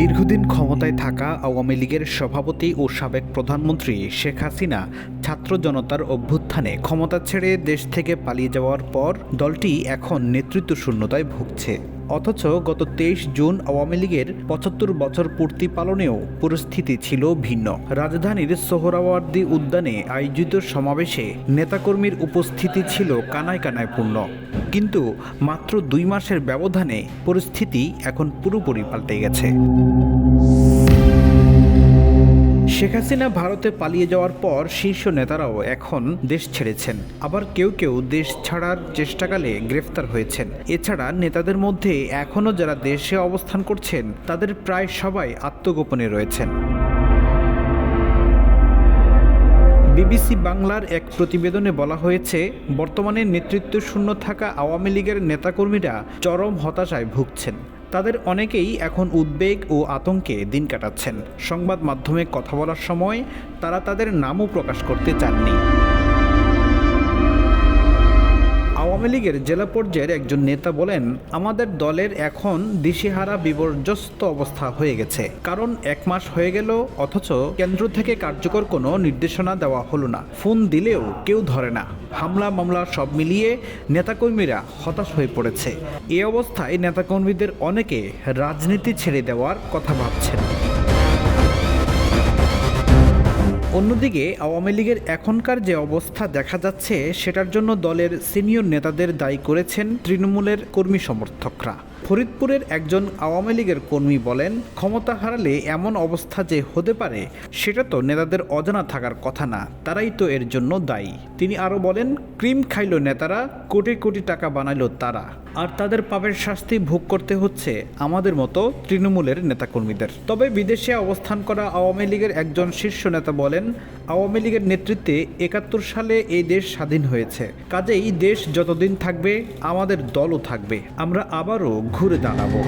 দীর্ঘদিন ক্ষমতায় থাকা আওয়ামী লীগের সভাপতি ও সাবেক প্রধানমন্ত্রী শেখ হাসিনা ছাত্র জনতার অভ্যুত্থানে ক্ষমতা ছেড়ে দেশ থেকে পালিয়ে যাওয়ার পর দলটি এখন নেতৃত্ব শূন্যতায় ভুগছে। অথচ গত তেইশ জুন আওয়ামী লীগের পঁচাত্তর বছর পূর্তি পালনেও পরিস্থিতি ছিল ভিন্ন। রাজধানীর সোহরাওয়ার্দী উদ্যানে আয়োজিত সমাবেশে নেতাকর্মীর উপস্থিতি ছিল কানায় কানায় পূর্ণ কিন্তু মাত্র দুই মাসের ব্যবধানে পরিস্থিতি এখন পুরোপুরি পাল্টে গেছে। শেখ হাসিনা ভারতে পালিয়ে যাওয়ার পর শীর্ষ নেতারাও এখন দেশ ছেড়েছেন। আবার কেউ কেউ দেশ ছাড়ার চেষ্টাকালে গ্রেফতার হয়েছেন। এছাড়া নেতাদের মধ্যে এখনও যারা দেশে অবস্থান করছেন, তাদের প্রায় সবাই আত্মগোপনে রয়েছেন। বিবিসি বাংলার এক প্রতিবেদনে বলা হয়েছে, বর্তমানে নেতৃত্ব শূন্য থাকা আওয়ামী লীগের নেতাকর্মীরা চরম হতাশায় ভুগছেন। তাদের অনেকেই এখন উদ্বেগ ও আতঙ্কে দিন কাটাচ্ছেন। সংবাদ মাধ্যমে কথা বলার সময় তারা তাদের নামও প্রকাশ করতে চাননি। আওয়ামী লীগের জেলা পর্যায়ের একজন নেতা বলেন, আমাদের দলের এখন দিশেহারা বিপর্যস্ত অবস্থা হয়ে গেছে। কারণ এক মাস হয়ে গেল, অথচ কেন্দ্র থেকে কার্যকর কোনো নির্দেশনা দেওয়া হলো না। ফোন দিলেও কেউ ধরে না। হামলা, মামলা সব মিলিয়ে নেতাকর্মীরা হতাশ হয়ে পড়েছে। এ অবস্থায় নেতাকর্মীদের অনেকে রাজনীতি ছেড়ে দেওয়ার কথা ভাবছেন। অন্যদিকে, আওয়ামী লীগের এখনকার যে অবস্থা দেখা যাচ্ছে, সেটার জন্য দলের সিনিয়র নেতাদের দায়ী করেছেন তৃণমূলের কর্মী সমর্থকরা। ফরিদপুরের একজন আওয়ামী লীগের কর্মী বলেন, ক্ষমতা হারালে এমন অবস্থা যে হতে পারে, সেটা তো নেতাদের অজানা থাকার কথা না, তারাই তো এর জন্য দায়ী। তিনি আরও বলেন, ক্রিম খাইল নেতারা, কোটি কোটি টাকা বানাইল তারা। আর তাদের পাপের শাস্তি ভোগ করতে হচ্ছে আমাদের মতো তৃণমূলের নেতাকর্মীদের। তবে বিদেশে অবস্থান করা আওয়ামী লীগের একজন শীর্ষ নেতা বলেন, আওয়ামী লীগের নেতৃত্বে একাত্তর সালে এই দেশ স্বাধীন হয়েছে। কাজেই দেশ যতদিন থাকবে, আমাদের দলও থাকবে। আমরা আবারও ঘুরে দাঁড়াবো।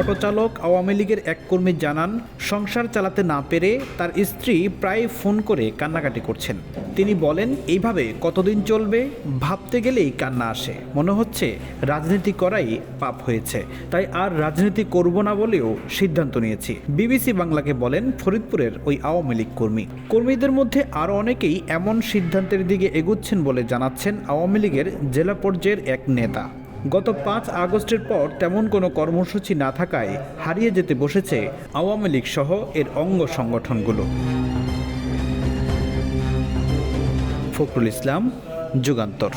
অটোচালক আওয়ামী লীগের এক কর্মী জানান, সংসার চালাতে না পেরে তার স্ত্রী প্রায় ফোন করে কান্নাকাটি করছেন। তিনি বলেন, এইভাবে কতদিন চলবে? ভাবতে গেলেই কান্না আসে। মনে হচ্ছে রাজনীতি করাই পাপ হয়েছে। তাই আর রাজনীতি করব না বলেও সিদ্ধান্ত নিয়েছি। বিবিসি বাংলাকে বলেন, ফরিদপুরের ওই আওয়ামী লীগ কর্মী। কর্মীদের মধ্যে আরও অনেকেই এমন সিদ্ধান্তের দিকে এগুচ্ছেন বলে জানাচ্ছেন আওয়ামী লীগের জেলা পর্যায়ের এক নেতা। গত পাঁচ আগস্টের পর তেমন কোনো কর্মসূচি না থাকায় হারিয়ে যেতে বসেছে আওয়ামী লীগ সহ এর অঙ্গ সংগঠনগুলো। ফখরুল ইসলাম, যুগান্তর।